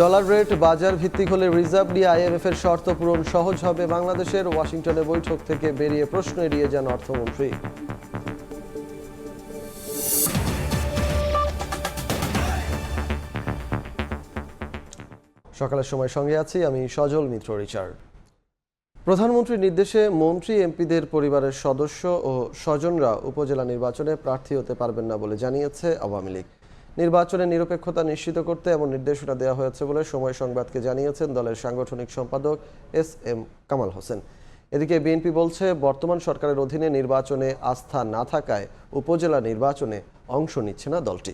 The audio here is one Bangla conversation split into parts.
ডলার রেট বাজার ভিত্তিক হলে রিজার্ভ নিয়ে আইএমএফ এর শর্ত পূরণ সহজ হবে। বাংলাদেশের ওয়াশিংটনে বৈঠক থেকে বেরিয়ে প্রশ্ন এড়িয়ে যান অর্থমন্ত্রী। সকালের সময় সঙ্গে আছি আমি সজল মিত্র রিচার্ড প্রধানমন্ত্রীর নির্দেশে মন্ত্রী, এমপিদের পরিবারের সদস্য ও স্বজনরা উপজেলা নির্বাচনে প্রার্থী হতে পারবেন না বলে জানিয়েছে আওয়ামী লীগ। নির্বাচনে নিরপেক্ষতা নিশ্চিত করতে এমন নির্দেশনা দেওয়া হয়েছে বলে সময় সংবাদকে জানিয়েছেন দলের সাংগঠনিক সম্পাদক এস এম কামাল হোসেন। এদিকে বিএনপি বলছে, বর্তমান সরকারের অধীনে নির্বাচনে আস্থা না থাকায় উপজেলা নির্বাচনে অংশ নিচ্ছে না দলটি।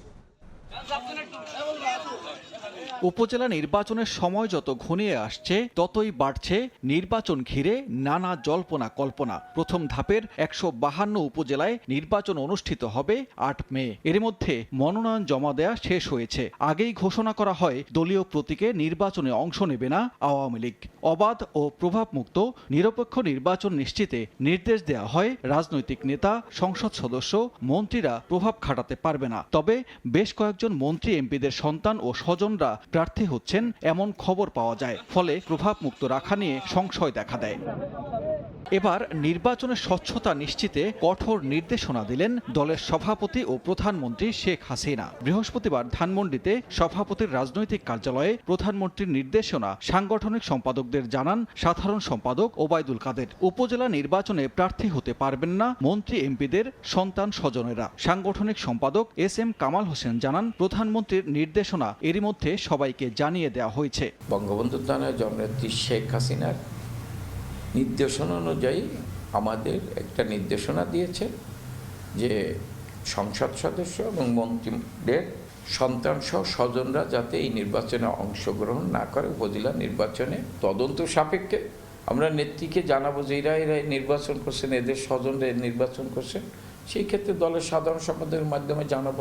উপজেলা নির্বাচনের সময় যত ঘনিয়ে আসছে, ততই বাড়ছে নির্বাচন ঘিরে নানা জল্পনা কল্পনা। প্রথম ধাপের একশো বাহান্ন উপজেলায় নির্বাচন অনুষ্ঠিত হবে আট মে। এর মধ্যে মনোনয়ন জমা দেয়া শেষ হয়েছে। আগেই ঘোষণা করা হয়, দলীয় প্রতীকে নির্বাচনে অংশ নেবে না আওয়ামী লীগ। অবাধ ও প্রভাবমুক্ত নিরপেক্ষ নির্বাচন নিশ্চিতে নির্দেশ দেয়া হয় রাজনৈতিক নেতা, সংসদ সদস্য, মন্ত্রীরা প্রভাব খাটাতে পারবে না। তবে বেশ কয়েকজন মন্ত্রী, এমপিদের সন্তান ও স্বজনরা প্রার্থী হচ্ছেন এমন খবর পাওয়া যায়, ফলে প্রভাবমুক্ত রাখা নিয়ে সংশয় দেখা দেয়। এবার নির্বাচনের স্বচ্ছতা নিশ্চিতে কঠোর নির্দেশনা দিলেন দলের সভাপতি ও প্রধানমন্ত্রী শেখ হাসিনা। বৃহস্পতিবার ধানমন্ডিতে সভাপতির রাজনৈতিক কার্যালয়ে প্রধানমন্ত্রীর নির্দেশনা সাংগঠনিক সম্পাদকদের জানান সাধারণ সম্পাদক ওবায়দুল কাদের। উপজেলা নির্বাচনে প্রার্থী হতে পারবেন না মন্ত্রী এমপিদের সন্তান স্বজনেরা। সাংগঠনিক সম্পাদক এস এম কামাল হোসেন জানান, প্রধানমন্ত্রীর নির্দেশনা এরই মধ্যে সবাইকে জানিয়ে দেওয়া হয়েছে। বঙ্গবন্ধু দানের জননেত্রী শেখ হাসিনার নির্দেশনা অনুযায়ী আমাদের একটা নির্দেশনা দিয়েছে যে সংসদ সদস্য এবং মন্ত্রীদের সন্তান সহ স্বজনরা যাতে এই নির্বাচনে অংশগ্রহণ না করে উপজেলা নির্বাচনে তদন্ত সাপেক্ষে। আমরা নেত্রীকে জানাব যে এরা এরা নির্বাচন করছেন, এদের স্বজনরা নির্বাচন করছেন। সেই ক্ষেত্রে দলের সাধারণ সম্পাদকের মাধ্যমে জানাব।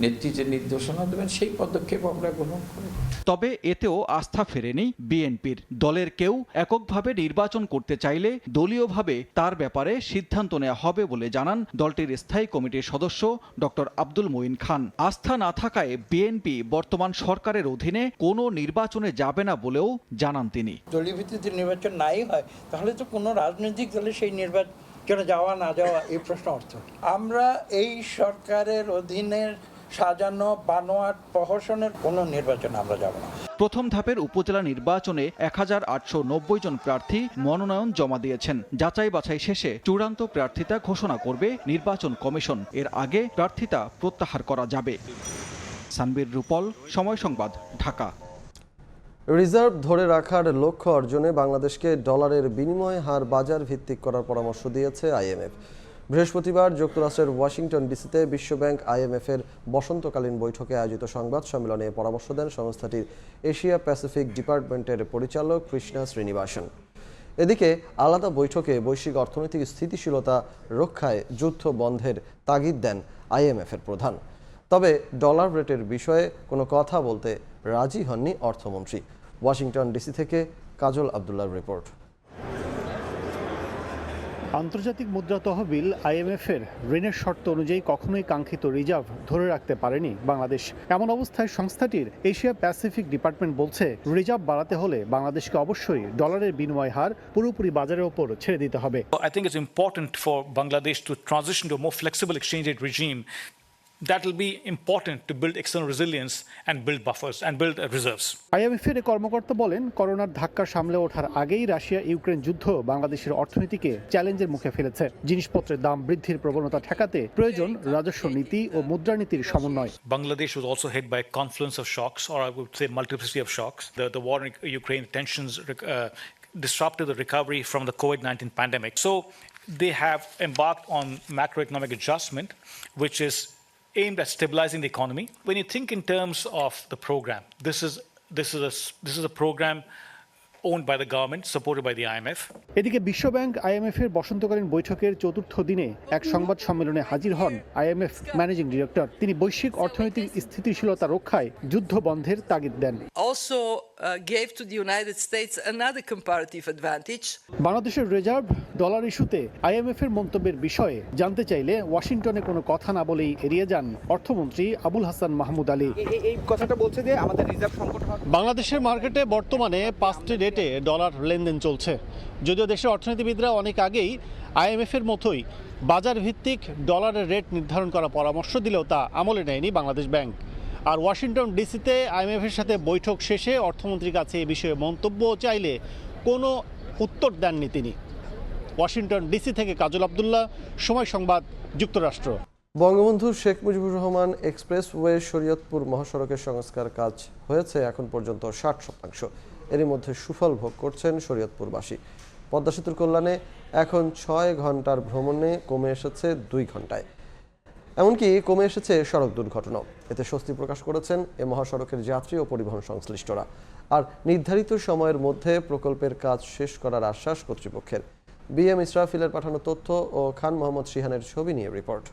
নেত্রী যে নির্দেশনা দেবেন সেই পদক্ষেপ আমরা গ্রহণ করব। তবে এতেও আস্থা ফেরেনি বিএনপির। দলের কেউ এককভাবে নির্বাচন করতে চাইলে দলীয়ভাবে তার ব্যাপারে সিদ্ধান্ত নেওয়া হবে বলে জানান দলটির স্থায়ী কমিটির সদস্য ডক্টর আব্দুল মঈন খান। আস্থা না থাকায় বিএনপি বর্তমান সরকারের অধীনে কোনো নির্বাচনে যাবে না বলেও জানান তিনি। দলীয় ভিত্তিতে নির্বাচন নাই হয় তাহলে তো কোনো রাজনৈতিক দলে সেই নির্বাচনে যাওয়া না যাওয়া এই প্রশ্ন অর্থ। আমরা এই সরকারের অধীনে সাজানো বানোয়াট প্রহসনের কোনো নির্বাচনে আমরা যাব না। প্রথম ধাপের উপজেলা নির্বাচনে এক হাজার আটশো নব্বই জন প্রার্থী মনোনয়ন জমা দিয়েছেন। যাচাই বাছাই শেষে চূড়ান্ত প্রার্থিতা ঘোষণা করবে নির্বাচন কমিশন। এর আগে প্রার্থিতা প্রত্যাহার করা যাবে। সানবীর রূপল সময় সংবাদ ঢাকা। রিজার্ভ ধরে রাখার লক্ষ্য অর্জনে বাংলাদেশকে ডলারের বিনিময় হার বাজার ভিত্তিক করার পরামর্শ দিয়েছে আইএমএফ। বৃহস্পতিবার যুক্তরাষ্ট্রের ওয়াশিংটন ডিসিতে বিশ্বব্যাংক আইএমএফ এর বসন্তকালীন বৈঠকে আয়োজিত সংবাদ সম্মেলনে পরামর্শ দেন সংস্থাটির এশিয়া প্যাসিফিক ডিপার্টমেন্টের পরিচালক কৃষ্ণা শ্রীনিবাসন। এদিকে আলাদা বৈঠকে বৈশ্বিক অর্থনৈতিক স্থিতিশীলতা রক্ষায় যুদ্ধ বন্ধের তাগিদ দেন আইএমএফ এর প্রধান। তবে ডলার রেটের বিষয়ে কোনো কথা বলতে রাজি হননি অর্থমন্ত্রী। ওয়াশিংটন ডিসি থেকে কাজল আবদুল্লার রিপোর্ট। আন্তর্জাতিক মুদ্রা তহবিল আইএমএফের ঋণের শর্ত অনুযায়ী কখনোই কাঙ্ক্ষিত রিজার্ভ ধরে রাখতে পারেনি বাংলাদেশ এমন অবস্থায় সংস্থাটির এশিয়া প্যাসিফিক ডিপার্টমেন্ট বলছে, রিজার্ভ বাড়াতে হলে বাংলাদেশকে অবশ্যই ডলারের বিনিময় হার পুরোপুরি বাজারের ওপর ছেড়ে দিতে হবে I think it's important for Bangladesh to transition to a more flexible exchange rate. That will be important to build external resilience and build buffers and build uh, reserves. আইএমএফের এ কর্মকর্তা বলেন করোনার ধাক্কা সামলে ওঠার আগেই রাশিয়া ইউক্রেন যুদ্ধ বাংলাদেশের অর্থনীতিকে চ্যালেঞ্জের মুখে ফেলেছে জিনিসপত্রের দাম বৃদ্ধির প্রবণতা ঠেকাতে প্রয়োজন রাজস্ব নীতি ও মুদ্রানীতির সমন্বয় Bangladesh was also hit by a confluence of shocks, or I would say multiplicity of shocks. The, the war in Ukraine, tensions uh, disrupted the recovery from the COVID 19 pandemic. So they have embarked on macroeconomic adjustment, which is aimed at stabilizing the economy. When you think in terms of the program, this is, this is, a, this is a program owned by the government, supported by the IMF. এদিকে বিশ্বব্যাংক আইএমএফ এর বসন্তকালীন বৈঠকের চতুর্থ দিনে এক সংবাদ সম্মেলনে হাজির হন আইএমএফ ম্যানেজিং ডিরেক্টর তিনি বৈশ্বিক অর্থনৈতিক স্থিতিশীলতা রক্ষায় যুদ্ধ বন্ধের তাগিদ দেন Also, uh, gave to the United States another comparative advantage. বাংলাদেশের রিজার্ভ ডলার ইস্যুতে আইএমএফ এর মন্তব্যের বিষয়ে জানতে চাইলে ওয়াশিংটনে কোনো কথা না বলেই এড়িয়ে যান অর্থমন্ত্রী আবুল হাসান মাহমুদ আলী। এই কথাটা বলছে যে আমাদের রিজার্ভ সংকট বাংলাদেশের মার্কেটে বর্তমানে পাঁচটি রেটে ডলার লেনদেন চলছে। যদিও দেশের অর্থনীতিবিদরা অনেক আগেই আইএমএফ এর মতোই বাজার ভিত্তিক ডলারের রেট নির্ধারণ করার পরামর্শ দিলেও তা আমলে নেয়নি বাংলাদেশ ব্যাংক। আর ওয়াশিংটন ডিসিতে আইএমএফ এর সাথে বৈঠক শেষে অর্থমন্ত্রীর কাছে এ বিষয়ে মন্তব্য চাইলে কোনো উত্তর দেননি তিনি। ওয়াশিংটন ডিসি থেকে কাজল আবদুল্লাহ, সময় সংবাদ, যুক্তরাষ্ট্র। বঙ্গবন্ধু শেখ মুজিবুর রহমান এক্সপ্রেসওয়ে শরীয়তপুর মহাসড়কের সংস্কার কাজ হয়েছে এখন পর্যন্ত ষাট শতাংশ। এরই মধ্যে সুফল ভোগ করছেন শরীয়তপুরবাসী। পদ্মা সেতুর কল্যাণে এখন ছয় ঘণ্টার ভ্রমণে কমে এসেছে দুই ঘন্টায় এমনকি কমে এসেছে সড়ক দুর্ঘটনাও এতে স্বস্তি প্রকাশ করেছেন এ মহাসড়কের যাত্রী ও পরিবহন সংশ্লিষ্টরা। আর নির্ধারিত সময়ের মধ্যে প্রকল্পের কাজ শেষ করার আশ্বাস কর্তৃপক্ষের। বিএম ইসরাফিলের পাঠানো তথ্য ও খান মোহাম্মদ শিহানের ছবি নিয়ে রিপোর্ট।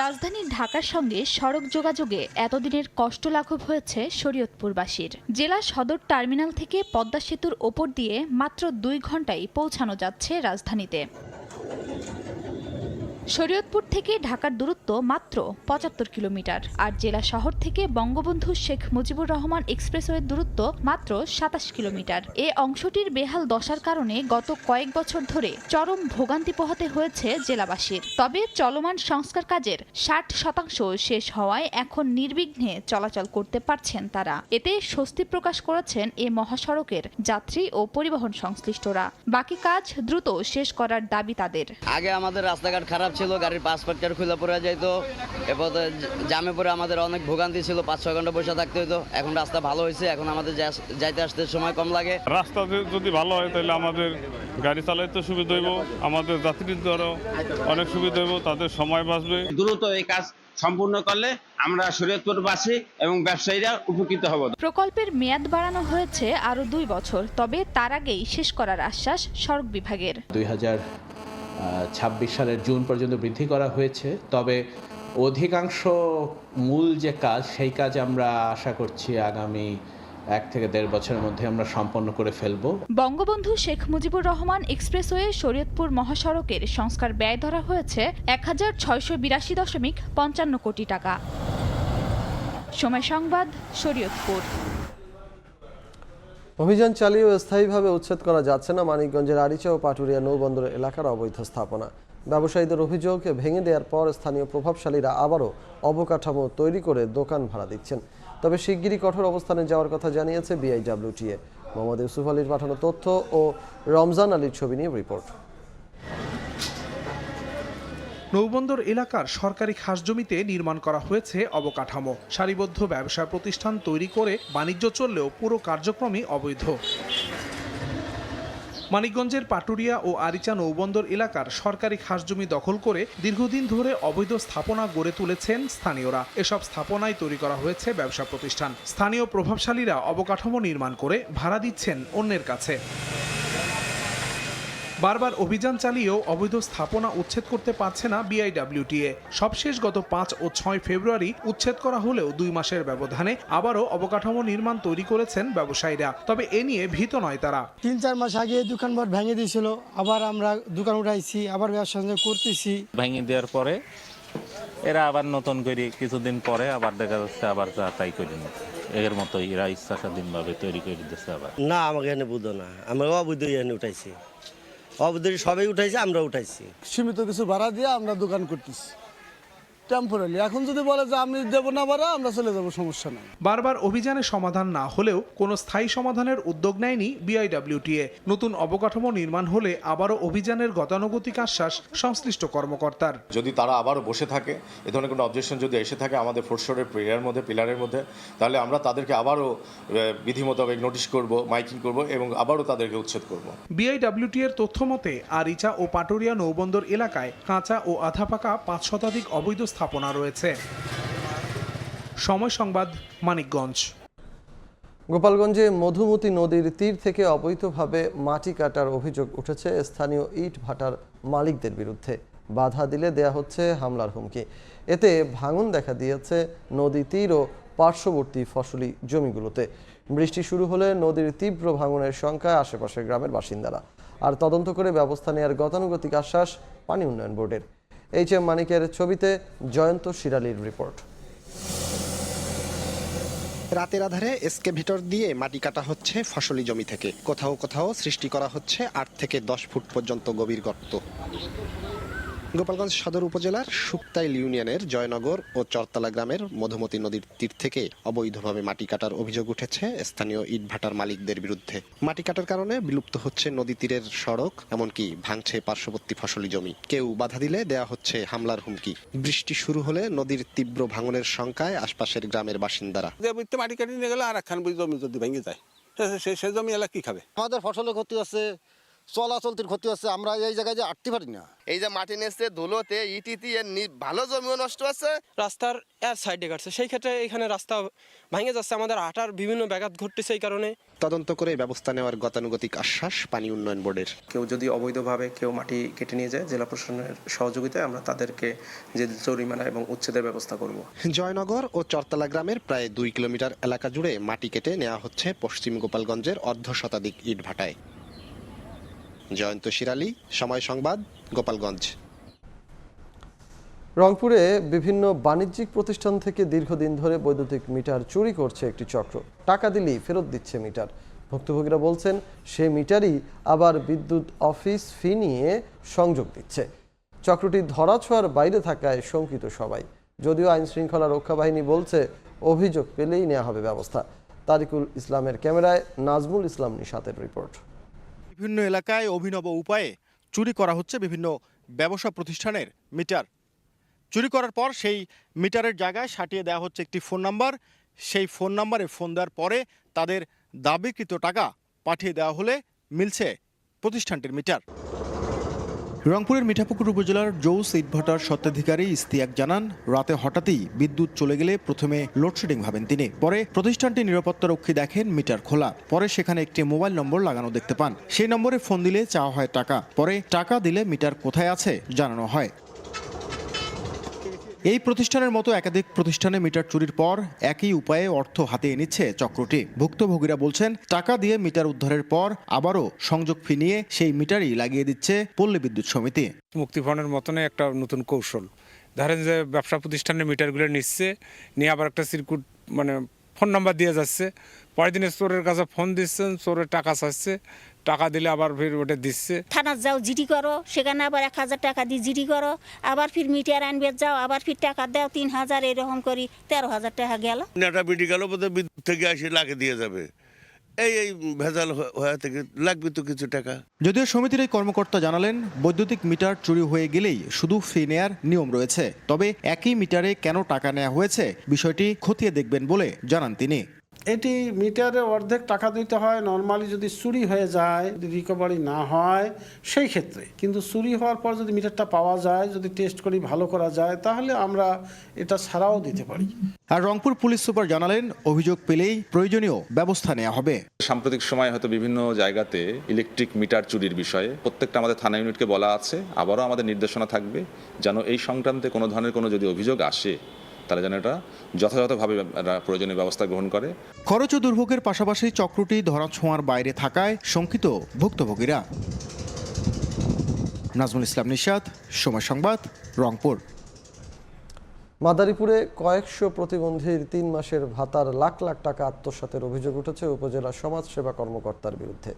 রাজধানী ঢাকার সঙ্গে সড়ক যোগাযোগে এতদিনের কষ্ট লাঘব হয়েছে শরীয়তপুরবাসীর। জেলা সদর টার্মিনাল থেকে পদ্মা সেতুর ওপর দিয়ে মাত্র দুই ঘন্টায় পৌঁছানো যাচ্ছে রাজধানীতে। শরীয়তপুর থেকে ঢাকার দূরত্ব মাত্র পঁচাত্তর কিলোমিটার, আর জেলা শহর থেকে বঙ্গবন্ধু শেখ মুজিবুর রহমান এক্সপ্রেসওয়ের দূরত্ব মাত্র সাতাশ কিলোমিটার। এ অংশটির বেহাল দশার কারণে গত কয়েক বছর ধরে চরম ভোগান্তি পোহাতে হয়েছে জেলাবাসীর। তবে চলমান সংস্কার কাজের ষাট শতাংশ শেষ হওয়ায় এখন নির্বিঘ্নে চলাচল করতে পারছেন তারা। এতে স্বস্তি প্রকাশ করেছেন এ মহাসড়কের যাত্রী ও পরিবহন সংশ্লিষ্টরা। বাকি কাজ দ্রুত শেষ করার দাবি তাদের। আগে আমাদের রাস্তাঘাট খারাপ ছিল গাড়ির পাঁচ পাকচার খুলে পড়ে যাইতো। এরপর জামে পরে আমাদের অনেক ভোগান্তি ছিল পাঁচ ছয় ঘণ্টা বসে থাকতে হতো এখন রাস্তা ভালো হয়েছে এখন আমাদের যাইতে আসতে সময় কম লাগে। রাস্তা যদি- ভালো হয় তাহলে আমাদের গাড়ি চালাইতে সুবিধা হইব আমাদের যাত্রীদেরও অনেক সুবিধা হইব তাদের সময় বাঁচবে। দ্রুত এই কাজ সম্পূর্ণ করলে আমরা শরীয়তপুরবাসী এবং ব্যবসায়ীরা উপকৃত হব। প্রকল্পের মেয়াদ বাড়ানো হয়েছে আরও দুই বছর তবে তার আগেই শেষ করার আশ্বাস সড়ক বিভাগের। দুই হাজার ছাব্বিশ সালের জুন পর্যন্ত বৃদ্ধি করা হয়েছে। তবে অধিকাংশ মূল যে কাজ, সেই কাজ আমরা আশা করছি আগামী এক থেকে দেড় বছরের মধ্যে আমরা সম্পন্ন করে ফেলব। বঙ্গবন্ধু শেখ মুজিবুর রহমান এক্সপ্রেসওয়ে শরীয়তপুর মহাসড়কের সংস্কার ব্যয় ধরা হয়েছে এক হাজার ছয়শো বিরাশি দশমিক পঞ্চান্ন কোটি টাকা। সময় সংবাদ, শরীয়তপুর। অভিযান চালিয়েও স্থায়ীভাবে উচ্ছেদ করা যাচ্ছে না মানিকগঞ্জের আরিচা ও পাটুরিয়া নৌবন্দর এলাকার অবৈধ স্থাপনা। ব্যবসায়ীদের অভিযোগ ভেঙে দেওয়ার পর স্থানীয় প্রভাবশালীরা আবারও অবকাঠামো তৈরি করে দোকান ভাড়া দিচ্ছেন। তবে শিগগিরই কঠোর অবস্থানে যাওয়ার কথা জানিয়েছে বিআইডব্লিউটিএ। মোহাম্মদ ইউসুফ আলীর পাঠানো তথ্য ও রমজান আলীর ছবি নিয়ে রিপোর্ট। নৌবন্দর এলাকার সরকারি খাস জমিতে নির্মাণ করা হয়েছে অবকাঠামো। সারিবদ্ধ ব্যবসা প্রতিষ্ঠান তৈরি করে বাণিজ্য চললেও পুরো কার্যক্রমই অবৈধ। মানিকগঞ্জের পাটুরিয়া ও আরিচা নৌবন্দর এলাকার সরকারি খাস জমি দখল করে দীর্ঘদিন ধরে অবৈধ স্থাপনা গড়ে তুলেছেন স্থানীয়রা। এসব স্থাপনায় তৈরি করা হয়েছে ব্যবসা প্রতিষ্ঠান। স্থানীয় প্রভাবশালীরা অবকাঠামো নির্মাণ করে ভাড়া দিচ্ছেন অন্যের কাছে। বারবার অভিযান চালিয়েও অবৈধ স্থাপনা উচ্ছেদ করতে পারছে না বিআইডব্লিউটিএ। সবশেষ গত পাঁচ ও ছয় ফেব্রুয়ারি উচ্ছেদ করা হলেও দুই মাসের ব্যবধানে আবারও অবকাঠামো নির্মাণ তৈরি করেছেন ব্যবসায়ীরা। তবে এ নিয়ে ভীত নয় তারা। তিন চার মাস আগে দোকান দোকানবার ভেঙে দিয়েছিল। আবার আমরা দোকান উঠাইছি আবার ব্যবসা করতেছি। ভেঙে দেওয়ার পরে এরা আবার নতুন করে কিছুদিন পরে আবার দেখা যাচ্ছে আবার যা তাই করে নিচ্ছে। এর মতো এরা ইচ্ছা স্বাধীনভাবে তৈরি করে দিচ্ছে আবার। না আমাকে এখানে বুঝো না। আমরা অবৈধ এখানে উঠাইছি। অবৈধ সবাই উঠাইছে আমরা উঠাইছি। সীমিত কিছু ভাড়া দিয়ে আমরা দোকান করতেছি। টেম্পোরারি এখন যদি বলে যে আমি দেবো না ভাড়া আমরা চলে যাব সমস্যা নাই। বারবার অভিযানে সমাধান না হলেও কোনো স্থায়ী সমাধানের উদ্যোগ নেয়নি বিআইডব্লিউটিএ। নতুন অবকাঠামো নির্মাণ হলে আবারও অভিযানের গতানুগতিক আশ্বাস সংশ্লিষ্ট কর্মকর্তার। যদি তারা আবারও বসে থাকে এ ধরনের কোনো অবজেকশন যদি এসে থাকে আমাদের ফোর্সোরের পিলারের মধ্যে পিলারের মধ্যে তাহলে আমরা তাদেরকে আবারও বিধি মোতাবেক নোটিশ করব মাইকিং করব এবং আবারও তাদেরকে উচ্ছেদ করব। বিআইডব্লিউটি এর তথ্য মতে আরিচা ও পাটুরিয়া নৌবন্দর এলাকায় কাঁচা ও আধা পাকা পাঁচ শতাধিক অবৈধ স্থাপনা রয়েছে। সময় সংবাদ, মানিকগঞ্জ। গোপালগঞ্জে মধুমতি নদীর তীর থেকে অবৈধভাবে মাটি কাটার অভিযোগ উঠেছে স্থানীয় ইট ভাটার মালিকদের বিরুদ্ধে। বাধা দিলে দেয়া হচ্ছে হামলার হুমকি। এতে ভাঙন দেখা দিয়েছে নদী তীর ও পার্শ্ববর্তী ফসলি জমিগুলোতে। বৃষ্টি শুরু হলে নদীর তীব্র ভাঙনের শঙ্কায় আশেপাশের গ্রামের বাসিন্দারা। আর তদন্ত করে ব্যবস্থা নেওয়ার গতানুগতিক আশ্বাস পানি উন্নয়ন বোর্ডের। এইচ এম মানিকের ছবিতে জয়ন্ত শিরালির রিপোর্ট। রাতের আধারে এসকে ভিতর দিয়ে মাটি কাটা হচ্ছে ফসলি জমি থেকে। কোথাও কোথাও সৃষ্টি করা হচ্ছে আট থেকে দশ ফুট পর্যন্ত গভীর গর্ত। গোপালগঞ্জ সদর উপজেলার সুক্তাইল ইউনিয়নের জয়নগর ও চরতলা গ্রামের মধুমতি নদীর তীর থেকে অবৈধভাবে মাটি কাটার অভিযোগ উঠেছে স্থানীয় ইটভাটার মালিকদের বিরুদ্ধে। মাটি কাটার কারণে বিলুপ্ত হচ্ছে নদী তীরের সড়ক এমনকি ভাঙছে পার্শ্ববর্তী ফসলি জমি। কেউ বাধা দিলে দেয়া হচ্ছে হামলার হুমকি। বৃষ্টি শুরু হলে নদীর তীব্র ভাঙনের শঙ্কায় আশপাশের গ্রামের বাসিন্দারা। মাটি কাটি নিয়ে গেলে আর একখান জমি যদি ভেঙে যায় সে- জমি এলাকা কি খাবে? আমাদের ফসলের ক্ষতি হচ্ছে চলাচলতির ক্ষতি হচ্ছে আমরা এই জায়গায় যে আটতে পারি না। এই যে মাটি নেচছে ধুলোতে ইটিতে এর ভালো জমিও নষ্ট আছে রাস্তার এর সাইডে কাটছে সেই ক্ষেত্রে এখানে রাস্তা ভেঙে যাচ্ছে। আমাদের হাঁটার বিভিন্ন ব্যাঘাত ঘটতেছে এই কারণে। তদন্ত করে ব্যবস্থা নেওয়ার গতানুগতিক আশ্বাস পানি উন্নয়ন বোর্ডের। কেউ যদি অবৈধভাবে কেউ মাটি কেটে নিয়ে যায় জেলা প্রশাসনের সহযোগিতায় আমরা তাদেরকে যে জরিমানা এবং উচ্ছেদের ব্যবস্থা করব। জয়নগর ও চরতলা গ্রামের প্রায় দুই কিলোমিটার এলাকা জুড়ে মাটি কেটে নেওয়া হচ্ছে পশ্চিম গোপালগঞ্জের অর্ধ শতাধিক ইটভাটায়। জয়ন্ত শিরালি, সময় সংবাদ, গোপালগঞ্জ। রংপুরে বিভিন্ন বাণিজ্যিক প্রতিষ্ঠান থেকে দীর্ঘদিন ধরে বৈদ্যুতিক মিটার চুরি করছে একটি চক্র। টাকা দিলেই ফেরত দিচ্ছে মিটার। ভুক্তভোগীরা বলছেন, সে মিটারই আবার বিদ্যুৎ অফিস ফি নিয়ে সংযোগ দিচ্ছে। চক্রটি ধরাছোঁয়ার বাইরে থাকায় শঙ্কিত সবাই। যদিও আইন শৃঙ্খলা রক্ষা বাহিনী বলছে, অভিযোগ পেলেই নেওয়া হবে ব্যবস্থা। তারিকুল ইসলামের ক্যামেরায় নাজমুল ইসলাম নিশাতের রিপোর্ট। বিভিন্ন এলাকায় অভিনব উপায়ে চুরি করা হচ্ছে বিভিন্ন ব্যবসা প্রতিষ্ঠানের মিটার। চুরি করার পর সেই মিটারের জায়গায় সাটিয়ে দেওয়া হচ্ছে একটি ফোন নাম্বার। সেই ফোন নাম্বারে ফোন দেওয়ার পরে তাদের দাবিকৃত টাকা পাঠিয়ে দেওয়া হলে মিলছে প্রতিষ্ঠানটির মিটার। রংপুরের মিঠাপুকুর উপজেলার জৌস ইটভাটার স্বত্বাধিকারী ইস্তিয়াক জানান, রাতে হঠাৎই বিদ্যুৎ চলে গেলে প্রথমে লোডশেডিং ভাবেন তিনি। পরে প্রতিষ্ঠানটি নিরাপত্তা রক্ষী দেখেন মিটার খোলা। পরে সেখানে একটি মোবাইল নম্বর লাগানো দেখতে পান। সেই নম্বরে ফোন দিলে চাওয়া হয় টাকা। পরে টাকা দিলে মিটার কোথায় আছে জানানো হয়। এই প্রতিষ্ঠানের মতো একাধিক প্রতিষ্ঠানে মিটার চুরির পর একই উপায়ে অর্থ হাতিয়ে নিচ্ছে চক্রটি। ভুক্তভোগীরা বলছেন, টাকা দিয়ে মিটার উদ্ধারের পর আবারও সংযোগ ফি নিয়ে সেই মিটারই লাগিয়ে দিচ্ছে পল্লী বিদ্যুৎ সমিতি। মুক্তিপণের মতনই একটা নতুন কৌশল। ধরেন যে ব্যবসা প্রতিষ্ঠানের মিটারগুলো নিচ্ছে, নিয়ে আবার একটা সিরকুট মানে ফোন নাম্বার দিয়ে যাচ্ছে। পরের দিনে চোরের কাছে ফোন দিচ্ছেন, চোরের টাকা চাচ্ছে। টাকা দিলে আবার ফির ওটা দিচ্ছে। থানার যাও জিডি করো সেখানে আবার এক হাজার টাকা দিয়ে জিডি করো আবার ফির মিটার আনবে যাও আবার ফির টাকা দাও তিন হাজার এরকম করি তেরো হাজার টাকা গেল। নেটা বিটি গেল বোধহয় বিদ্যুৎ থেকে এসে লাগে দিয়ে যাবে। এই এই ভেজাল হয়ে থেকে লাগবে তো কিছু টাকা। যদিও সমিতির এই কর্মকর্তা জানালেন বৈদ্যুতিক মিটার চুরি হয়ে গেলেই শুধু ফি নেয়ার নিয়ম রয়েছে। তবে একই মিটারে কেন টাকা নেওয়া হয়েছে বিষয়টি খতিয়ে দেখবেন বলে জানান তিনি। এটি মিটারে অর্ধেক টাকা দিতে হয়। নর্মালি যদি চুরি হয়ে যায় যদি রিকভারি না হয় সেই ক্ষেত্রে। কিন্তু চুরি হওয়ার পর যদি মিটারটা পাওয়া যায় যদি টেস্ট করি ভালো করা যায় তাহলে আমরা এটা ছাড়াও দিতে পারি। আর রংপুর পুলিশ সুপার জানালেন অভিযোগ পেলেই প্রয়োজনীয় ব্যবস্থা নেওয়া হবে। সাম্প্রতিক সময় হয়তো বিভিন্ন জায়গাতে ইলেকট্রিক মিটার চুরির বিষয়ে প্রত্যেকটা আমাদের থানা ইউনিটকে বলা আছে। আবারও আমাদের নির্দেশনা থাকবে যেন এই সংক্রান্তে কোনো ধরনের কোনো যদি অভিযোগ আসে তাহলে যেন এটা যথাযথভাবে প্রয়োজনীয় ব্যবস্থা গ্রহণ করে। খরচ ও দুর্ভোগের পাশাপাশি চক্রটি ধরা ছোঁয়ার বাইরে থাকায় শঙ্কিত ভুক্তভোগীরা। নাজমুল ইসলাম নিশাদ সময় সংবাদ রংপুর। মাদারীপুরে কয়েকশো প্রতিবন্ধীর তিন মাসের ভাতার লাখ লাখ টাকা আত্মসাতের অভিযোগ উঠেছে উপজেলা সমাজসেবা কর্মকর্তার বিরুদ্ধে।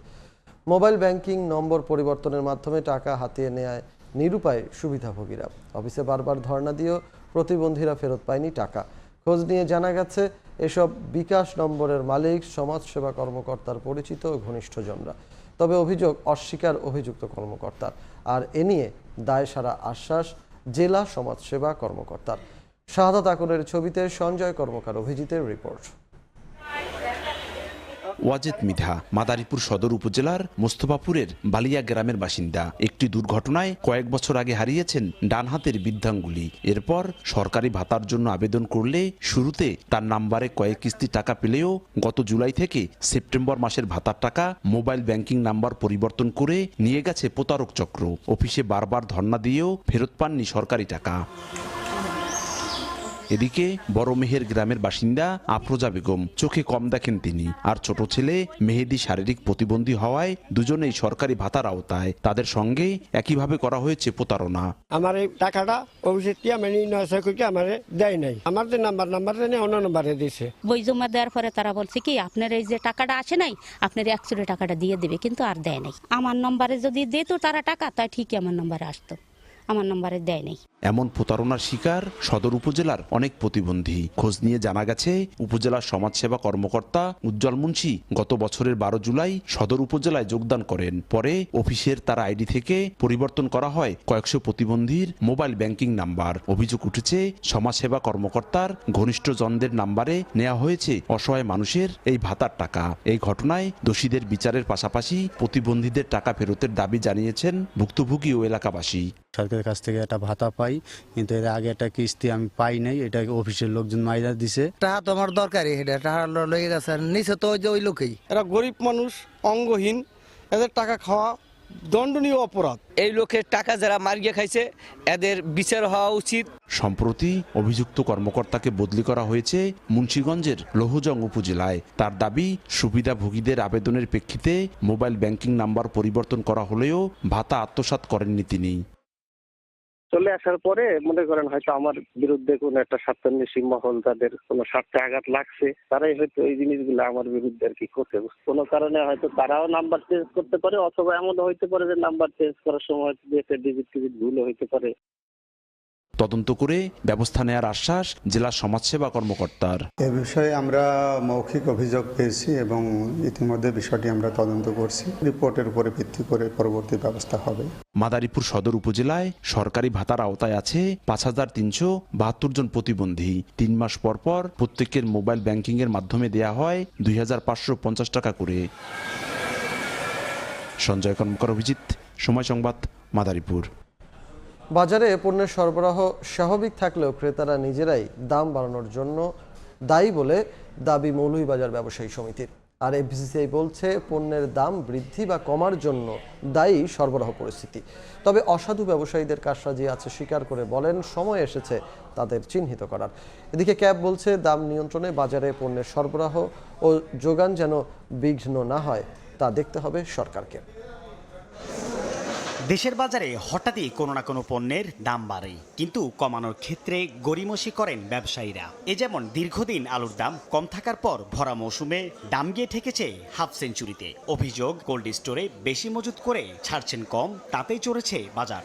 মোবাইল ব্যাংকিং নম্বর পরিবর্তনের মাধ্যমে টাকা হাতিয়ে নেয় নিরুপায় সুবিধাভোগীরা। অফিসে বারবার ধর্ণা দিয়েও প্রতিবন্ধীরা ফেরত পায়নি টাকা। খোঁজ নিয়ে জানা গেছে, এসব বিকাশ নম্বরের মালিক, সমাজসেবা কর্মকর্তার পরিচিত ও ঘনিষ্ঠজনরা। তবে অভিযোগ অস্বীকার অভিযুক্ত কর্মকর্তার। আর এ নিয়ে দায় সারা আশ্বাস জেলা সমাজসেবা কর্মকর্তার। শাহাদাত আকরের ছবিতে সঞ্জয় কর্মকার অভিজিতের রিপোর্ট। ওয়াজেদ মিধা, মাদারীপুর সদর উপজেলার মোস্তফাপুরের বালিয়া গ্রামের বাসিন্দা। একটি দুর্ঘটনায় কয়েক বছর আগে হারিয়েছেন ডান হাতের বৃদ্ধাঙ্গুলি। এরপর সরকারি ভাতার জন্য আবেদন করলে শুরুতে তার নাম্বারে কয়েক কিস্তি টাকা পেলেও গত জুলাই থেকে সেপ্টেম্বর মাসের ভাতার টাকা মোবাইল ব্যাংকিং নাম্বার পরিবর্তন করে নিয়ে গেছে প্রতারক চক্র। অফিসে বারবার ধর্না দিয়েও ফেরত পাননি সরকারি টাকা। এদিকে বড় মেহের গ্রামের বাসিন্দা আফরোজা বেগম চোখে কম দেখেন তিনি। আর ছোট ছেলে মেহেদি শারীরিক প্রতিবন্ধী হওয়ায় দুজনেই সরকারি ভাতার আওতায়। তাদের সঙ্গে একইভাবে করা হয়েছে প্রতারণা। আমার এই টাকাটা অভিষেক আমি নয় কোটি আমার দেয় নাই। আমার যে নাম্বার নাম্বার নেই অন্য নাম্বারে দিছে। বই জমা দেওয়ার পরে তারা বলছে কি আপনার এই যে টাকাটা আসে নাই আপনার একচুরি টাকাটা দিয়ে দেবে কিন্তু আর দেয় নাই। আমার নম্বরে যদি দিত তারা টাকা তাই ঠিকই আমার নম্বরে আসতো। আমার নম্বরে দেয় নাই। এমন প্রতারণার শিকার সদর উপজেলার অনেক প্রতিবন্ধী। খোঁজ নিয়ে জানা গেছে, উপজেলার সমাজসেবা কর্মকর্তা উজ্জ্বল মুন্সি গত বছরের বারো জুলাই সদর উপজেলায় যোগদান করেন। পরে অফিসের তার আইডি থেকে পরিবর্তন করা হয় কয়েকশো প্রতিবন্ধীর মোবাইল ব্যাংকিং নাম্বার। অভিযোগ উঠেছে, সমাজসেবা কর্মকর্তার ঘনিষ্ঠজনদের নাম্বারে নেওয়া হয়েছে অসহায় মানুষের এই ভাতার টাকা। এই ঘটনায় দোষীদের বিচারের পাশাপাশি প্রতিবন্ধীদের টাকা ফেরতের দাবি জানিয়েছেন ভুক্তভোগী ও এলাকাবাসী। সরকারের কাছ থেকে একটা ভাতা পাই কিন্তু এর আগে একটা কিস্তি আমি পাই নাই এটা অফিসের লোকজন মাইরা দিছে। টাকা তো আমার দরকারই এটা টাকা লয়ে গেছে আর নিচে তো ওই যে ওই লোকেই। এরা গরিব মানুষ অঙ্গহীন এদের টাকা খাওয়া দণ্ডনীয় অপরাধ। এই লোকের টাকা যারা মারিয়ে খাইছে এদের বিচার হওয়া উচিত। সম্প্রতি অভিযুক্ত কর্মকর্তাকে বদলি করা হয়েছে মুন্সীগঞ্জের লৌহজং উপজেলায়। তার দাবি সুবিধাভোগীদের আবেদনের প্রেক্ষিতে মোবাইল ব্যাংকিং নাম্বার পরিবর্তন করা হলেও ভাতা আত্মসাৎ করেননি তিনি। চলে আসার পরে মনে করেন হয়তো আমার বিরুদ্ধে কোনো একটা স্বার্থান্বেষী মহল তাদের কোনো স্বার্থে আঘাত লাগছে, তারাই হয়তো এই জিনিসগুলো আমার বিরুদ্ধে আর কি করতে কোনো কারণে হয়তো তারাও নাম্বার চেঞ্জ করতে পারে, অথবা এমন হইতে পারে যে নাম্বার চেঞ্জ করার সময় একটা ডিজিট টিজিট ভুল হইতে পারে। তদন্ত করে ব্যবস্থা নেওয়ার আশ্বাস জেলা সমাজসেবা কর্মকর্তার। এ বিষয়ে আমরা মৌখিক অভিযোগ পেয়েছি এবং ইতিমধ্যে বিষয়টি আমরা তদন্ত করছি। রিপোর্টের উপরে ভিত্তি করে পরবর্তী ব্যবস্থা হবে। মাদারীপুর সদর উপজেলায় সরকারি ভাতার আওতায় আছে পাঁচ হাজার তিনশো বাহাত্তর জন প্রতিবন্ধী। তিন মাস পর পর প্রত্যেকের মোবাইল ব্যাংকিং এর মাধ্যমে দেয়া হয় দুই হাজার পাঁচশো পঞ্চাশ টাকা করে। সঞ্জয় কর্মকার অভিজিৎ সময় সংবাদ মাদারীপুর। বাজারে পণ্যের সরবরাহ স্বাভাবিক থাকলেও ক্রেতারা নিজেরাই দাম বাড়ানোর জন্য দায়ী বলে দাবি মৌলভীবাজার ব্যবসায়ী সমিতির। আর এফবিসিসিআই বলছে, পণ্যের দাম বৃদ্ধি বা কমার জন্য দায়ী সরবরাহ পরিস্থিতি। তবে অসাধু ব্যবসায়ীদের কারসাজি আছে স্বীকার করে বলেন, সময় এসেছে তাদের চিহ্নিত করার। এদিকে ক্যাব বলছে, দাম নিয়ন্ত্রণে বাজারে পণ্যের সরবরাহ ও যোগান যেন বিঘ্ন না হয়, তা দেখতে হবে সরকারকে। দেশের বাজারে হঠাৎই কোনো না কোনো পণ্যের দাম বাড়ে। কিন্তু কমানোর ক্ষেত্রে গরিমসি করেন ব্যবসায়ীরা। এ যেমন দীর্ঘদিন আলুর দাম কম থাকার পর ভরা মৌসুমে দাম গিয়ে ঠেকেছে হাফ সেঞ্চুরিতে। অভিযোগ কোল্ড স্টোরে বেশি মজুত করে ছাড়ছেন কম, তাতেই চড়েছে বাজার।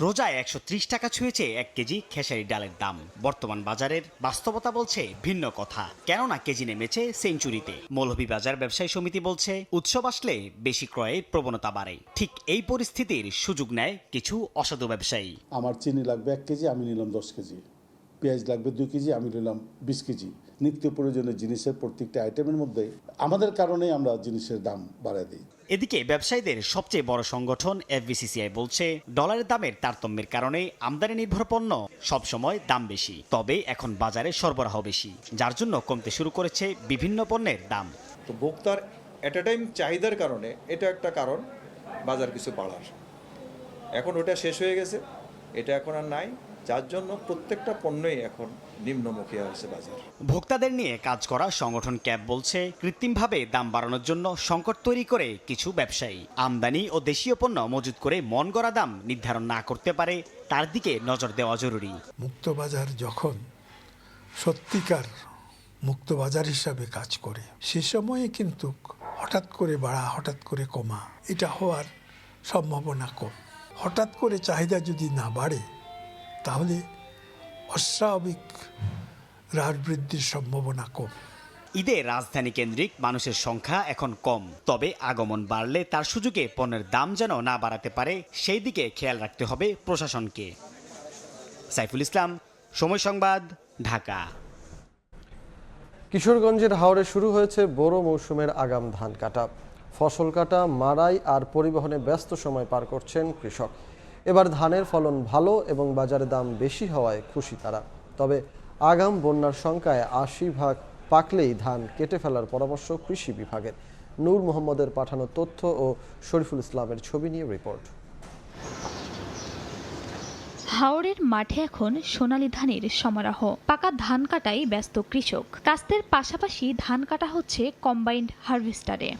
রোজায় একশো ত্রিশ টাকা ছুঁয়েছে এক কেজি খেসারি ডালের দাম। বর্তমান বাজারের বাস্তবতা বলছে ভিন্ন কথা। কেননা কেজি নেমেছে সেঞ্চুরিতে। মৌলভীবাজার ব্যবসায়ী সমিতি বলছে, উৎসব আসলে বেশি ক্রয়ের প্রবণতা বাড়ে। ঠিক এই পরিস্থিতির সুযোগ নেয় কিছু অসাধু ব্যবসায়ী। আমার চিনি লাগবে এক কেজি, আমি নিলাম দশ কেজি। পেঁয়াজ লাগবে দুই কেজি, আমি নিলাম বিশ কেজি। নিত্য প্রয়োজনীয় জিনিসের প্রত্যেকটা আইটেমের মধ্যে আমাদের কারণে আমরা জিনিসের দাম বাড়ায় দিই। এদিকে ব্যবসায়ীদের সবচেয়ে বড় সংগঠন এফবিসিসিআই বলছে, ডলারের দামের তারতম্যের কারণে আমদানি নির্ভর পণ্য সবসময় দাম বেশি, তবে এখন বাজারে সরবরাহ বেশি, যার জন্য কমতে শুরু করেছে বিভিন্ন পণ্যের দাম। তো ভোক্তার অ্যাট এ টাইম চাহিদার কারণে এটা একটা কারণ, বাজার কিছু বাড়ার। এখন ওটা শেষ হয়ে গেছে, এটা এখন আর নাই। যার জন্য প্রত্যেকটা পণ্যই এখন নিম্নমুখী হয়েছে বাজার। ভোক্তাদের নিয়ে কাজ করা সংগঠন ক্যাব বলছে কৃত্রিমভাবে দাম বাড়ানোর জন্য সংকট তৈরি করে কিছু ব্যবসায়ী। আমদানি ও দেশীয় পণ্য মজুত করে মন গড়া দাম নির্ধারণ না করতে পারে তার দিকে নজর দেওয়া জরুরি। মুক্তবাজার যখন সত্যিকার মুক্তবাজার হিসাবে কাজ করে সে সময়ে কিন্তু হঠাৎ করে বাড়া হঠাৎ করে কমা এটা হওয়ার সম্ভাবনা কম। হঠাৎ করে চাহিদা যদি না বাড়ে তাহলে অস্বাভাবিক হ্রাস বৃদ্ধির সম্ভাবনা কম। ঈদে রাজধানী কেন্দ্রিক মানুষের সংখ্যা এখন কম তবে আগমন বাড়লে তার সুযোগে পণ্যের দাম যেন না বাড়াতে পারে সেই দিকে খেয়াল রাখতে হবে প্রশাসনকে। সাইফুল ইসলাম সময় সংবাদ ঢাকা। কিশোরগঞ্জের হাওড়ে শুরু হয়েছে বোরো মৌসুমের আগাম ধান কাটা। ফসল কাটা মাড়াই আর পরিবহনে ব্যস্ত সময় পার করছেন কৃষক। এবার ধানের ফলন ভালো এবং বাজারে দাম বেশি হওয়ায় খুশি তারা। তবে আগাম বন্যার সংখ্যায় আশি ভাগ পাকলেই ধান কেটে ফেলার পরামর্শ কৃষি বিভাগের। নূর মোহাম্মদের পাঠানো তথ্য ও শরীফুল ইসলামের ছবি নিয়ে রিপোর্ট। হাওড়ের মাঠে এখন সোনালী ধানের সমারোহ। পাকা ধান কাটাই ব্যস্ত কৃষক। কাস্তের পাশাপাশি ধান কাটা হচ্ছে কম্বাইন্ড হারভেস্টারে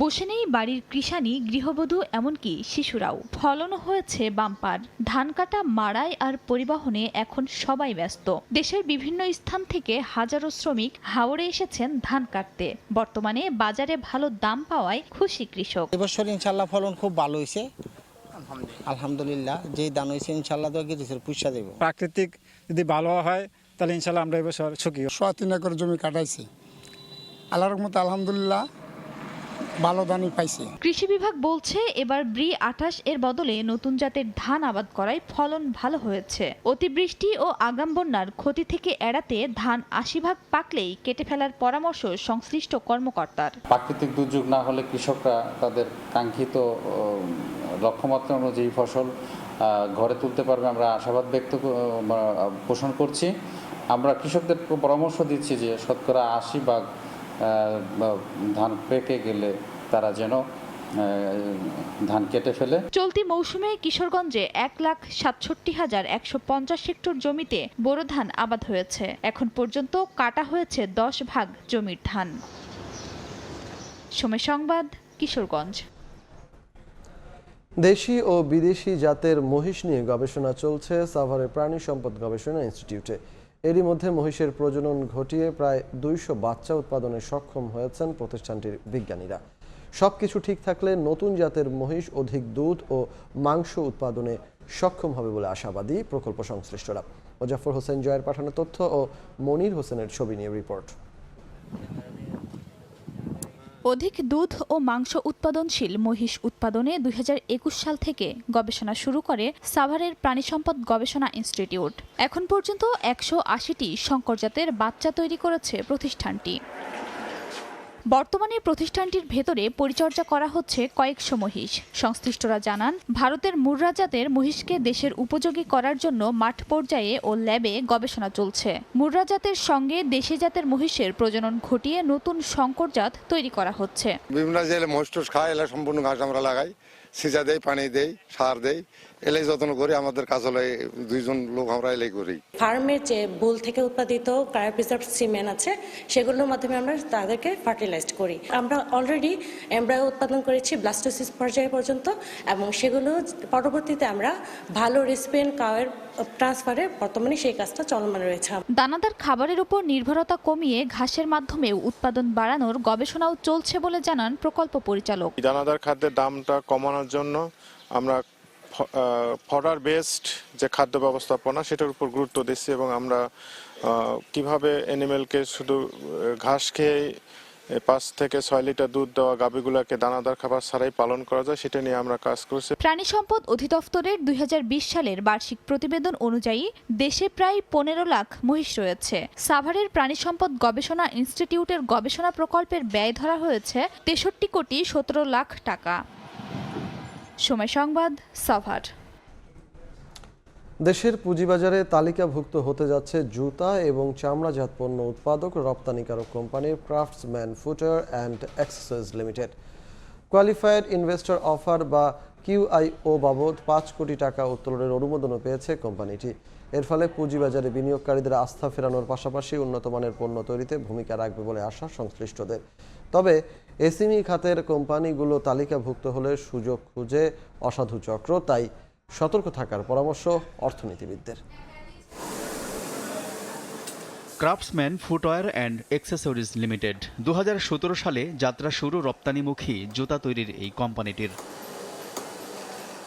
বসে নেই বাড়ির কৃষানি গৃহবধূ এমনকি শিশুরাও। ফলনও হয়েছে বাম্পার। ধান কাটা মাড়াই আর পরিবহনে এখন সবাই ব্যস্ত। দেশের বিভিন্ন স্থান থেকে হাজারো শ্রমিক হাওড়ে এসেছেন ধান কাটতে। বর্তমানে বাজারে ভালো দাম পাওয়ায় খুশি কৃষক। এবছর ইনশাল্লাহ ফলন খুব ভালো হয়েছে। আলহামদুলিল্লাহ। যেই দান হয়েছে ইনশাল্লাহ তো কিছু পুষা দেব প্রাকৃতিক যদি ভালো হয় তাহলে ইনশাল্লাহ আমরা এবছর সুখী সোয়া তিন একর জমি কাটাইছি। আল্লাহর মতো আলহামদুলিল্লাহ ভালো দানই পাইছি। কৃষি বিভাগ বলছে এবার ব্রি আঠাশ এর বদলে নতুন জাতের ধান আবাদ করায় ফলন ভালো হয়েছে। অতিবৃষ্টি ও আগাম বন্যার ক্ষতি থেকে এড়াতে ধান আশি ভাগ পাকলেই কেটে ফেলার পরামর্শ সংশ্লিষ্ট কর্মকর্তার। প্রাকৃতিক দুর্যোগ না হলে কৃষকরা তাদের কাঙ্ক্ষিত লক্ষ্যমাত্রা অনুযায়ী ফসল ঘরে তুলতে পারবে আমরা আশাবাদ ব্যক্ত পোষণ করছি। আমরা কৃষকদের পরামর্শ দিচ্ছি যে শতকরা আশি ভাগ ধান পেকে গেলে তারা যেন ধান কেটে ফেলে। চলতি মৌসুমে কিশোরগঞ্জে এক লাখ সাতষট্টি হাজার একশো পঞ্চাশ হেক্টর জমিতে বোরো ধান আবাদ হয়েছে। এখন পর্যন্ত কাটা হয়েছে দশ ভাগ জমির ধান। সময় সংবাদ কিশোরগঞ্জ। দেশি ও বিদেশি জাতের মহিষ নিয়ে গবেষণা চলছে সাভারের প্রাণী সম্পদ গবেষণা ইনস্টিটিউটে। এরই মধ্যে মহিষের প্রজনন ঘটিয়ে প্রায় দুইশো বাচ্চা উৎপাদনে সক্ষম হয়েছেন প্রতিষ্ঠানটির বিজ্ঞানীরা। সবকিছু ঠিক থাকলে নতুন জাতের মহিষ অধিক দুধ ও মাংস উৎপাদনে সক্ষম হবে বলে আশাবাদী প্রকল্প সংশ্লিষ্টরা। মোজাফর হোসেন জয়ের পাঠানো তথ্য ও মনির হোসেনের ছবি নিয়ে রিপোর্ট। অধিক দুধ ও মাংস উৎপাদনশীল মহিষ উৎপাদনে দুই হাজার একুশ সাল থেকে গবেষণা শুরু করে সাভারের প্রাণী সম্পদ গবেষণা ইনস্টিটিউট। এখন পর্যন্ত একশো আশিটি শঙ্কর জাতের বাচ্চা তৈরি করেছে প্রতিষ্ঠানটি। বর্তমানে প্রতিষ্ঠানটির ভেতরে পরিচর্যা করা হচ্ছে কয়েকশো মহিষ। সংশ্লিষ্টরা জানান, ভারতের মুর্রা জাতের মহিষকে দেশের উপযোগী করার জন্য মাঠ পর্যায়ে ও ল্যাবে গবেষণা চলছে। মুর্রা জাতের সঙ্গে দেশি জাতের মহিষের প্রজনন ঘটিয়ে নতুন শঙ্কর জাত তৈরি করা হচ্ছে। বিভিন্ন জেলে মোষ টোষ খায় এলা সম্পূর্ণ ঘাস আমরা লাগাই। সিজা দেই, পানি দেই, সার দেই। এলাই যত্ন করি আমাদের কাজ হলে দুইজন লোক আমরা এলাই করি। ফার্মের যে বুল থেকে উৎপাদিত ক্রায়োপ্রিজার্ভ সিমেন আছে সেগুলোর মাধ্যমে আমরা তাদেরকে ফার্টিলাইজড করি। আমরা অলরেডি এমব্রায়ো উৎপাদন করেছি ব্লাস্টোসিস পর্যায়ে পর্যন্ত এবং সেগুলো পরবর্তীতে আমরা ভালো রিসপেন কাওয়ের ট্রান্সফারে বর্তমানে সেই কাজটা চলমান রয়েছে। দানাদার খাবারের উপর নির্ভরতা কমিয়ে ঘাসের মাধ্যমেও উৎপাদন বাড়ানোর গবেষণাও চলছে বলে জানান প্রকল্প পরিচালক। দানাদার খাদ্যের দামটা কমানোর জন্য আমরা ফডার বেসড যে খাদ্য ব্যবস্থাপনা, সেটার উপর গুরুত্ব দিচ্ছি এবং আমরা কীভাবে অ্যানিমেলকে শুধু ঘাস খেয়ে পাঁচ থেকে ছয় লিটার দুধ দেওয়া গাভীগুলোকে দানাদার খাবার ছাড়াই পালন করা যায়, সেটা নিয়ে আমরা কাজ করছি। প্রাণী সম্পদ অধিদপ্তরের দুই হাজার বিশ সালের বার্ষিক প্রতিবেদন অনুযায়ী দেশে প্রায় পনেরো লাখ মহিষ রয়েছে। সাভারের প্রাণী সম্পদ গবেষণা ইনস্টিটিউটের গবেষণা প্রকল্পের ব্যয় ধরা হয়েছে তেষট্টি কোটি সতেরো লাখ টাকা। সময় সংবাদ, সাভার। দেশের পুঁজিবাজারে তালিকাভুক্ত হতে যাচ্ছে জুতা এবং চামড়াজাত পণ্য উৎপাদক, রপ্তানিকারক কোম্পানির craftsman footwear and accessories limited. Qualified investor offer বা কিউআইও বাবদ পাঁচ কোটি টাকা উত্তোলনের অনুমোদনও পেয়েছে কোম্পানিটি। এর ফলে পুঁজিবাজারে বিনিয়োগকারীদের আস্থা ফেরানোর পাশাপাশি উন্নত মানের পণ্য তৈরিতে ভূমিকা রাখবে বলে আশা সংশ্লিষ্টদের। তবে এসএমই খাতের কোম্পানিগুলো তালিকাভুক্ত হলে সুযোগ খুঁজে অসাধু চক্র, তাই সতর্ক থাকার পরামর্শ অর্থনীতিবিদদের। Craftsman footwear and accessories limited দু হাজার সতেরো সালে যাত্রা শুরু রপ্তানিমুখী জুতা তৈরির এই কোম্পানিটির।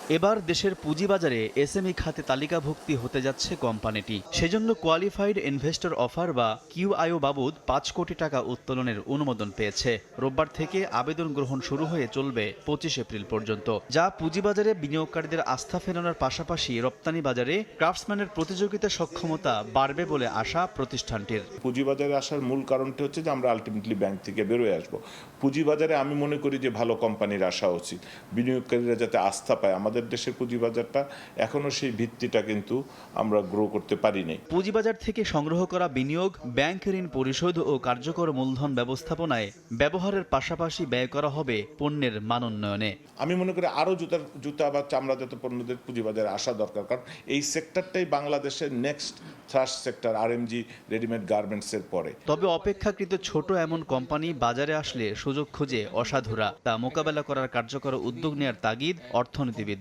এবার দেশের পুঁজিবাজারে এসএমই খাতে তালিকাভুক্তি হতে যাচ্ছে কোম্পানিটি। সেজন্য কোয়ালিফাইড ইনভেস্টর অফার বা কিউ কিউআইও বাবদ পাঁচ কোটি টাকা উত্তোলনের অনুমোদন পেয়েছে। রোববার থেকে আবেদন গ্রহণ শুরু হয়ে চলবে পঁচিশ এপ্রিল পর্যন্ত। যা পুঁজিবাজারে বিনিয়োগকারীদের আস্থা ফেরানোর পাশাপাশি রপ্তানি বাজারে ক্রাফটসম্যানের প্রতিযোগিতা সক্ষমতা বাড়বে বলে আশা প্রতিষ্ঠানটির। পুঁজিবাজারে আসার মূল কারণটি হচ্ছে যে আমরা আলটিমেটলি ব্যাংক থেকে বেরোয় আসব। পুঁজিবাজারে আমি মনে করি যে ভালো কোম্পানির আসা উচিত। বিনিয়োগকারীরা যাতে আস্থা পায়। আমাদের আমাদের দেশের পুঁজিবাজারটা এখনও সেই ভিত্তিটা কিন্তু আমরা গ্রো করতে পারিনি পুঁজিবাজার থেকে সংগ্রহ করা বিনিয়োগ ব্যাংক ঋণ পরিশোধ ও কার্যকর মূলধন ব্যবস্থাপনায় ব্যবহারের পাশাপাশি ব্যয় করা হবে পণ্যের মান উন্নয়নে। আমি মনে করি আরও জুতার জুতা বা চামড়াজাত পণ্যদের পুঁজিবাজারে আসা দরকার কারণ এই সেক্টরটাই বাংলাদেশের নেক্সট থ্রাস্ট সেক্টর আর আরএমজি রেডিমেড গার্মেন্টসের পরে। তবে অপেক্ষাকৃত ছোট এমন কোম্পানি বাজারে আসলে সুযোগ খুঁজে অসাধুরা। তা মোকাবেলা করার কার্যকর উদ্যোগ নেওয়ার তাগিদ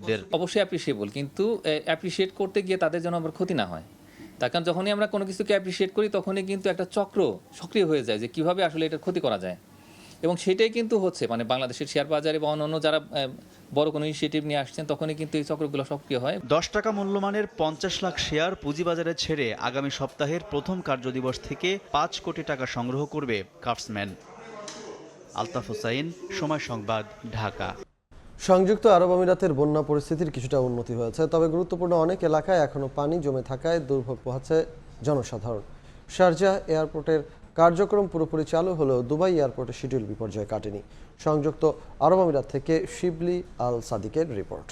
অর্থনীতিবিদদের অবশ্যই। অ্যাপ্রিসিয়েবল কিন্তু অ্যাপ্রিসিয়েট করতে গিয়ে তাদের যেন আমার ক্ষতি না হয়। তার কারণ যখনই আমরা কোনো কিছুকে অ্যাপ্রিসিয়েট করি তখনই কিন্তু একটা চক্র সক্রিয় হয়ে যায় যে কীভাবে আসলে এটার ক্ষতি করা যায়। এবং সেটাই কিন্তু হচ্ছে মানে বাংলাদেশের শেয়ার বাজারে বা অন্যান্য যারা বড় কোনো ইনিশিয়েটিভ নিয়ে আসছেন তখনই কিন্তু এই চক্রগুলো সক্রিয় হয়। দশ টাকা মূল্যমানের পঞ্চাশ লাখ শেয়ার পুঁজিবাজারে ছেড়ে আগামী সপ্তাহের প্রথম কার্যদিবস থেকে পাঁচ কোটি টাকা সংগ্রহ করবে ক্রাফটসম্যান আলতাফ হোসাইন সময় সংবাদ ঢাকা। সংযুক্ত আরব আমিরাতের বন্যা পরিস্থিতির কিছুটা উন্নতি হয়েছে, তবে গুরুত্বপূর্ণ অনেক এলাকায় এখনও পানি জমে থাকায় দুর্ভোগ পোহাচ্ছে জনসাধারণ। শারজা এয়ারপোর্টের কার্যক্রম পুরোপুরি চালু হলেও দুবাই এয়ারপোর্টের শিডিউল বিপর্যয় কাটেনি। সংযুক্ত আরব আমিরাত থেকে শিবলি আল সাদিকের রিপোর্ট।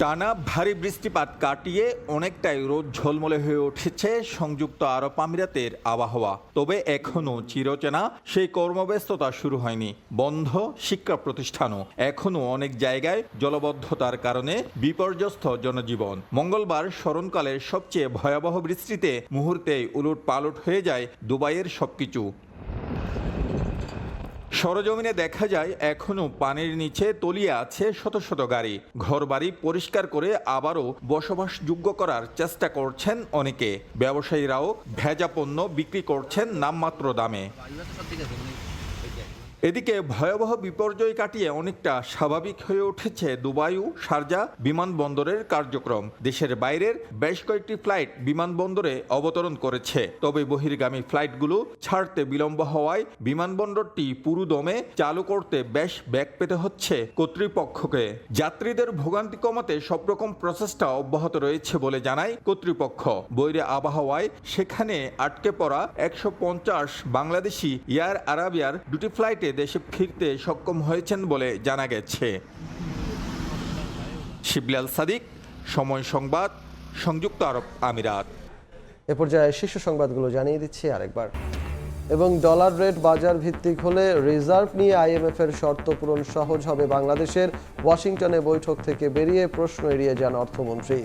টানা ভারী বৃষ্টিপাত কাটিয়ে অনেকটাই রোদ ঝলমলে হয়ে উঠেছে সংযুক্ত আরব আমিরাতের আবহাওয়া। তবে এখনও চিরচেনা, সেই কর্মব্যস্ততা শুরু হয়নি। বন্ধ শিক্ষা প্রতিষ্ঠানও। এখনও অনেক জায়গায় জলবদ্ধতার কারণে বিপর্যস্ত জনজীবন। মঙ্গলবার স্মরণকালের সবচেয়ে ভয়াবহ বৃষ্টিতে মুহূর্তেই উলট পালট হয়ে যায় দুবাইয়ের সবকিছু। সরজমিনে দেখা যায় এখনও পানির নিচে তলিয়ে আছে শত শত গাড়ি। ঘরবাড়ি পরিষ্কার করে আবারও বসবাসযোগ্য করার চেষ্টা করছেন অনেকে। ব্যবসায়ীরাও ভেজা পণ্য বিক্রি করছেন নামমাত্র দামে। এদিকে ভয়াবহ বিপর্যয় কাটিয়ে অনেকটা স্বাভাবিক হয়ে উঠেছে দুবাই ও শারজা বিমানবন্দরের কার্যক্রম। দেশের বাইরের বেশ কয়েকটি ফ্লাইট বিমানবন্দরে অবতরণ করেছে। তবে বহির্গামী ফ্লাইটগুলো ছাড়তে বিলম্ব হওয়ায় বিমানবন্দরটি পুরুদমে চালু করতে বেশ ব্যাগ পেতে হচ্ছে কর্তৃপক্ষকে। যাত্রীদের ভোগান্তি কমাতে সব রকম প্রচেষ্টা অব্যাহত রয়েছে বলে জানায় কর্তৃপক্ষ। বৈরে আবহাওয়ায় সেখানে আটকে পড়া একশো পঞ্চাশ বাংলাদেশি এয়ার আরাবিয়ার দুটি ফ্লাইটে দেশে ফিরতে সক্ষম হয়েছেন বলে জানা গেছে। শিবলাল সাদিক, সময় সংবাদ, সংযুক্ত আরব আমিরাত। এ পর্যায়ে শীর্ষ সংবাদগুলো জানিয়ে দিচ্ছি আরেকবার। এবং ডলার রেট বাজার ভিত্তিক হলে রিজার্ভ নিয়ে আইএমএফ এর শর্ত পূরণ সহজ হবে বাংলাদেশের। ওয়াশিংটনে বৈঠক থেকে বেরিয়ে প্রশ্ন এড়িয়ে যান অর্থমন্ত্রী।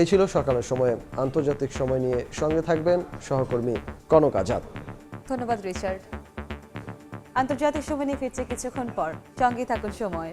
এই ছিল সকালের সময়ে। আন্তর্জাতিক সময় নিয়ে সঙ্গে থাকবেন সহকর্মী কনক আজাদ। ধন্যবাদ, রিচার্ড। আন্তর্জাতিক সময় নিয়ে ফিরছে কিছুক্ষণ পর। সঙ্গে থাকুন সময়।